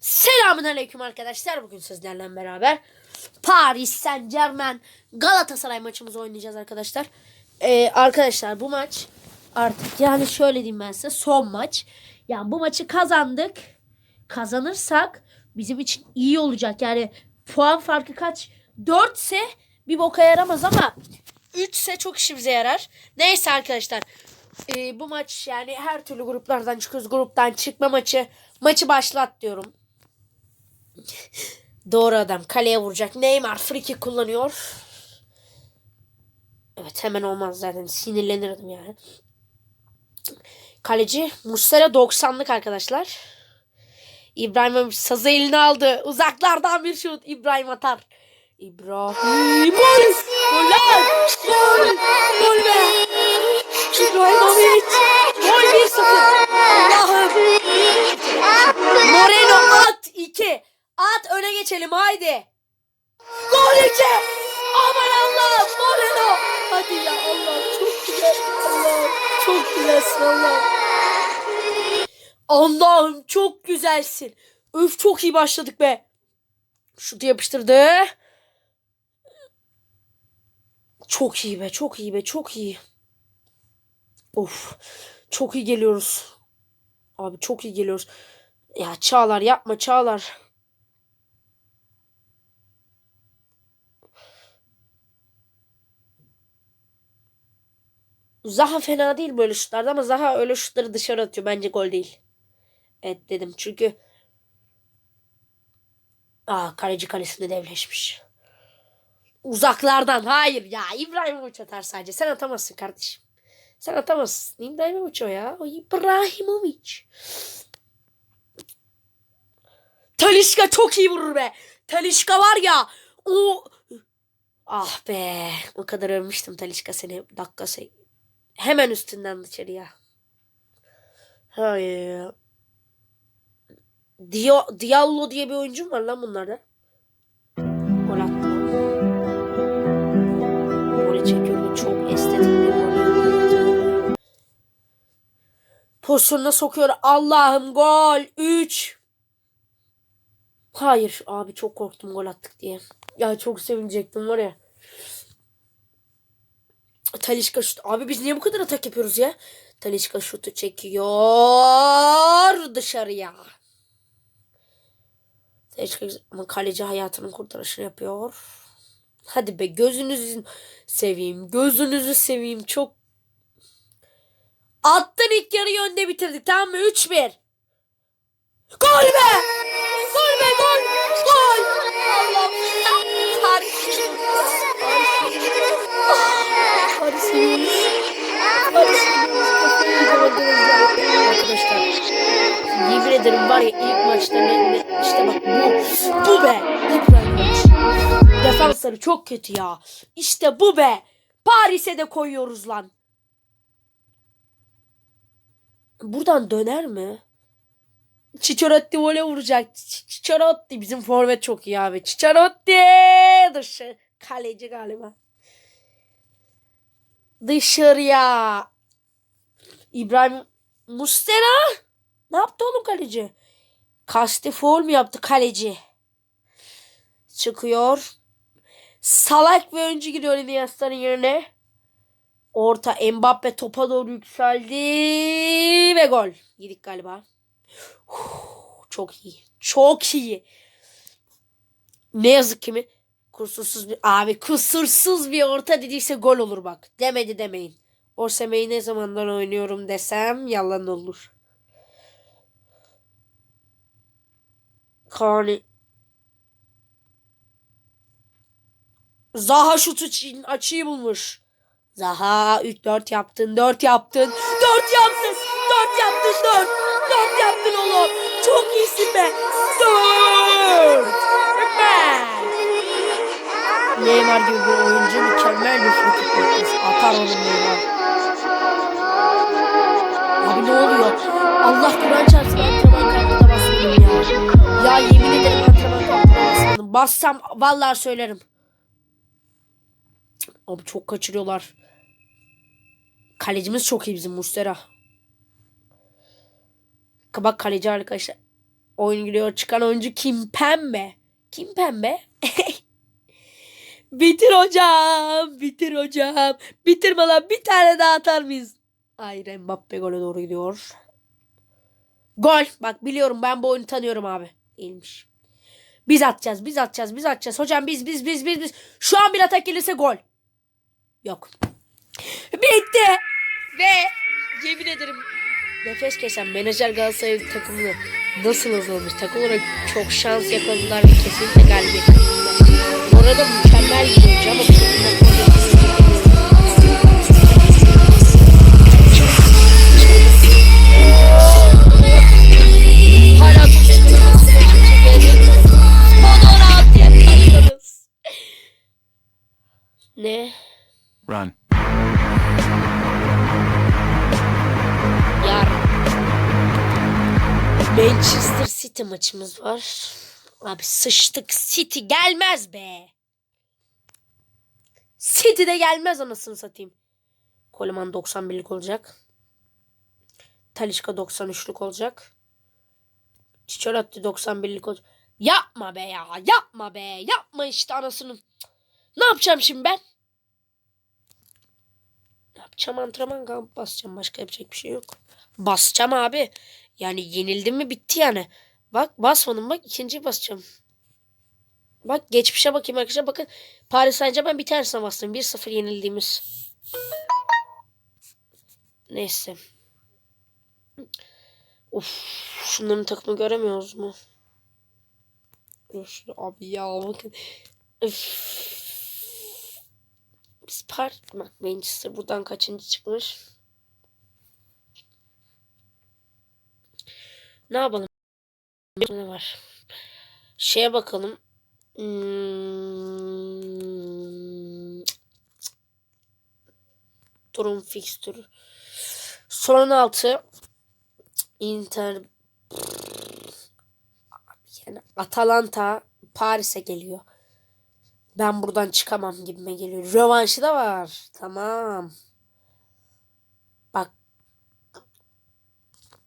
Selamünaleyküm arkadaşlar. Bugün sizlerle beraber Paris Saint Germain Galatasaray maçımızı oynayacağız arkadaşlar. Ee, arkadaşlar bu maç artık yani şöyle diyeyim ben size son maç. Yani bu maçı kazandık. Kazanırsak bizim için iyi olacak. Yani puan farkı kaç? 4 ise bir boka yaramaz ama 3 ise çok işimize yarar. Neyse arkadaşlar. Ee, bu maç yani her türlü gruplardan çıkıyoruz. Gruptan çıkma maçı. Maçı başlat diyorum. Doğru adam. Kaleye vuracak. Neymar free kick kullanıyor. Evet hemen olmaz zaten. Sinirlenirdim yani. Kaleci Muslera 90'lık arkadaşlar. İbrahim sazı eline aldı. Uzaklardan bir şut. İbrahim atar. İbrahim. Haydi. Gol 2. Aman Allah'ım Moreno. Hadi ya Allah çok güzel. Allah çok güzelsin Allah. Allah'ım çok güzelsin. Öf çok iyi başladık be. Şutu yapıştırdı. Çok iyi be çok iyi be çok iyi. Of çok iyi geliyoruz. Abi çok iyi geliyoruz. Ya Çağlar yapma Çağlar. Zaha fena değil böyle şutlarda ama Zaha öyle şutları dışarı atıyor. Bence gol değil. Evet dedim çünkü Aa kaleci kalesinde devleşmiş. Uzaklardan hayır ya İbrahimovic atar sadece. Sen atamazsın kardeşim. Sen atamazsın. İbrahimovic o ya. O İbrahimovic. Talişka çok iyi vurur be. Talişka var ya. O Ah be. O kadar övmüştüm Talişka seni. Dakika Hemen üstünden dışarıya. Hayır. Dio Diallo diye bir oyuncum var lan bunlarda. Gol attı. Golü çekiyor. Çok estetik bir gol. Pozisyonuna sokuyor. Allah'ım gol. 3. Hayır abi çok korktum gol attık diye. Ya çok sevinecektim var ya. Talişka şut. Abi biz niye bu kadar atak yapıyoruz ya? Talişka şutu çekiyor dışarıya. Talişka ama kaleci hayatının kurtarışını yapıyor. Hadi be gözünüzü seveyim. Gözünüzü seveyim. Çok Attın ilk yarı önde bitirdik tamam mı? 3-1. Gol be! Defansları çok kötü ya. İşte bu be. Paris'e de koyuyoruz lan. Buradan döner mi? Çiçarotti vole vuracak. Çiçarotti bizim forvet çok iyi abi. Çiçarotti dışı kaleci galiba. Dışarıya. İbrahim Mustera. Ne yaptı oğlum kaleci? Kasti foul mu yaptı kaleci? Çıkıyor. Salak bir oyuncu giriyor Iniesta'nın yerine. Orta Mbappe topa doğru yükseldi ve gol. Yedik galiba. Çok iyi. Çok iyi. Ne yazık ki mi? Kusursuz bir abi kusursuz bir orta dediyse gol olur bak. Demedi demeyin. Orseme'yi ne zamandan oynuyorum desem yalan olur. Kani. Zaha şutu için açıyı bulmuş. Zaha 3 4 yaptın 4 yaptın. 4 yaptın 4 yaptın 4 4 yaptın oğlum. Çok iyisin be. 4 Mükemmel. Neymar gibi bir oyuncu mükemmel bir frikik atar oğlum Neymar. Abi ne oluyor? Allah Kur'an çarpsın antrenman kartına basmadım ya. Ya yemin ederim antrenman kartına basmadım. Bassam vallahi söylerim Abi çok kaçırıyorlar. Kalecimiz çok iyi bizim Mustera. Bak kaleci arkadaşlar. Oyun gidiyor. Çıkan oyuncu Kim Pembe. Kim Pembe? bitir hocam. Bitir hocam. Bitirme lan. Bir tane daha atar mıyız? Hayır Mbappe gole doğru gidiyor. Gol. Bak biliyorum ben bu oyunu tanıyorum abi. Değilmiş. Biz atacağız. Biz atacağız. Biz atacağız. Hocam biz biz biz biz biz. Şu an bir atak gelirse gol. Yok. Bitti. Ve yemin ederim nefes kesen menajer Galatasaray takımını nasıl hazırlamış? Takım olarak çok şans yakaladılar ve kesinlikle galibiyet arada mükemmel bir oyuncu ama. Ne? Run. Yarın Manchester City maçımız var. Abi sıçtık. City gelmez be. City de gelmez anasını satayım. Coleman 91'lik olacak. Talişka 93'lük olacak. Çiçolotti 91'lik olacak. Yapma be ya. Yapma be. Yapma işte anasını. Ne yapacağım şimdi ben? Yapacağım antrenman kamp basacağım. Başka yapacak bir şey yok. Basacağım abi. Yani yenildim mi bitti yani. Bak basmadım bak ikinciyi basacağım. Bak geçmişe bakayım arkadaşlar bakın. Paris Saint Germain bir tanesine bastım. 1-0 yenildiğimiz. Neyse. Of şunların takımı göremiyoruz mu? Şurada abi ya bakın. Üf. Biz par bak Manchester buradan kaçıncı çıkmış? Ne yapalım? Ne var? Şeye bakalım. Hmm. Durum fikstürü. Son altı. Inter yani Atalanta Paris'e geliyor. Ben buradan çıkamam gibime geliyor. Rövanşı da var. Tamam. Bak.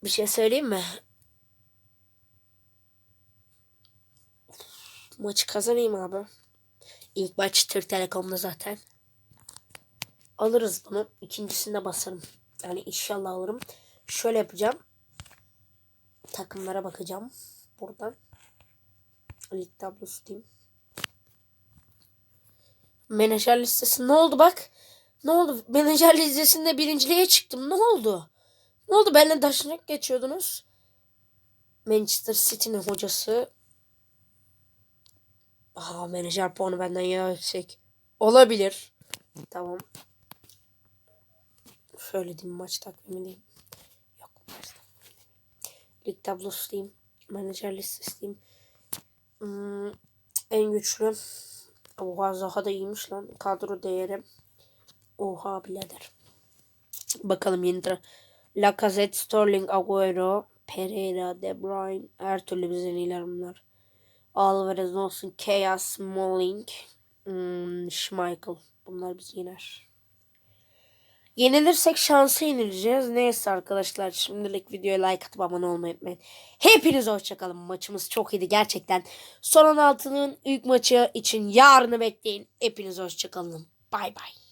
Bir şey söyleyeyim mi? Maçı kazanayım abi. İlk maç Türk Telekom'da zaten. Alırız bunu. İkincisinde basarım. Yani inşallah alırım. Şöyle yapacağım. Takımlara bakacağım. Buradan. Lig tablosu diyeyim. Menajer listesi ne oldu bak. Ne oldu? Menajer listesinde birinciliğe çıktım. Ne oldu? Ne oldu? Benimle taşınak geçiyordunuz. Manchester City'nin hocası. Aa menajer puanı benden ya yüksek. Olabilir. Tamam. Şöyle diyeyim maç takvimi diyeyim. Yok maç takvimi. Lig tablosu diyeyim. Menajer listesi diyeyim. Hmm, en güçlü. Oha Zaha da iyiymiş lan. Kadro değeri. Oha birader. Bakalım yeni tra- Lacazette, Sterling, Agüero, Pereira, De Bruyne. Her türlü bizden iyiler bunlar. Alvarez olsun. Kea, Smalling. Hmm, Schmeichel. Bunlar bizi yener. Yenilirsek şansı yenileceğiz. Neyse arkadaşlar şimdilik videoya like atıp abone olmayı unutmayın. Hepinize hoşçakalın. Maçımız çok iyiydi gerçekten. Son 16'nın ilk maçı için yarını bekleyin. Hepinize hoşçakalın. Bay bay.